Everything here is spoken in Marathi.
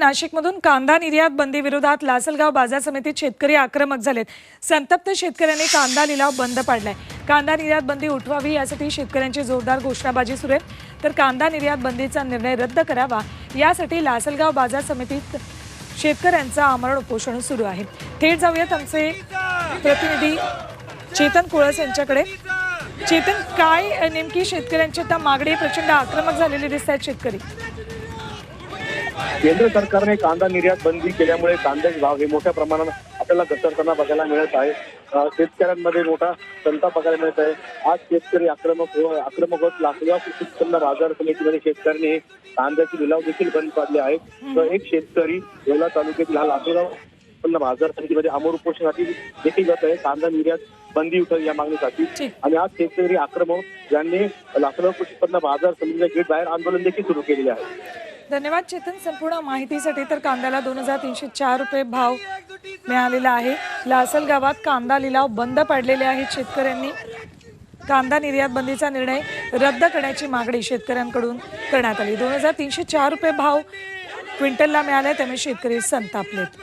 नाशिकमधून कांदा निर्यात बंदी विरोधात लासलगाव बाजार समितीत शेतकरी आक्रमक झालेत. संतप्त शेतकऱ्यांनी कांदा लिलाव बंद पाडलाय. कांदा निर्यात बंदी उठवावी यासाठी शेतकऱ्यांची जोरदार घोषणाबाजी सुरू आहे. तर कांदा निर्यात बंदीचा निर्णय रद्द करावा यासाठी लासलगाव बाजार समितीत शेतकऱ्यांचं आमरण उपोषण सुरू आहे. थेट जाऊयात आमचे प्रतिनिधी चेतन कुळस यांच्याकडे. चेतन काय नेमकी शेतकऱ्यांची आता मागणी प्रचंड आक्रमक झालेली दिसत आहेत शेतकरी. केंद्र सरकारने कांदा निर्यात बंदी केल्यामुळे कांद्याचे भाव हे मोठ्या प्रमाणात आपल्याला घसरताना बघायला मिळत आहे. शेतकऱ्यांमध्ये मोठा संताप बघायला मिळत आहे. आज शेतकरी आक्रमक आक्रमक होत लाखोया कृषी उत्पन्न बाजार समितीमध्ये शेतकऱ्यांनी कांद्याचे लिलाव देखील बंद पाडले आहेत. तर एक शेतकरी येवला तालुक्यातील हा लाखोगाव उत्पन्न बाजार समितीमध्ये अमोर उपोषणासाठी देखील जात आहे. कांदा निर्यात बंदी उठवी या मागणीसाठी. आणि आज शेतकरी आक्रमक यांनी लाखोगाव कृषी उत्पन्न बाजार समितीच्या गेट बाहेर आंदोलन देखील सुरू केलेले आहे. धन्यवाद चेतन. संपूर्ण माहितीसाठी तर कांद्याला दोन हजार तीनशे चार रुपये भाव मिळालेला आहे. लासल गावात कांदा लिलाव बंद पाडलेले आहेत शेतकऱ्यांनी. कांदा निर्यात बंदीचा निर्णय रद्द करण्याची मागणी शेतकऱ्यांकडून करण्यात आली. दोन हजार तीनशे चार रुपये भाव क्विंटलला मिळाले त्यामुळे शेतकरी संतापलेत.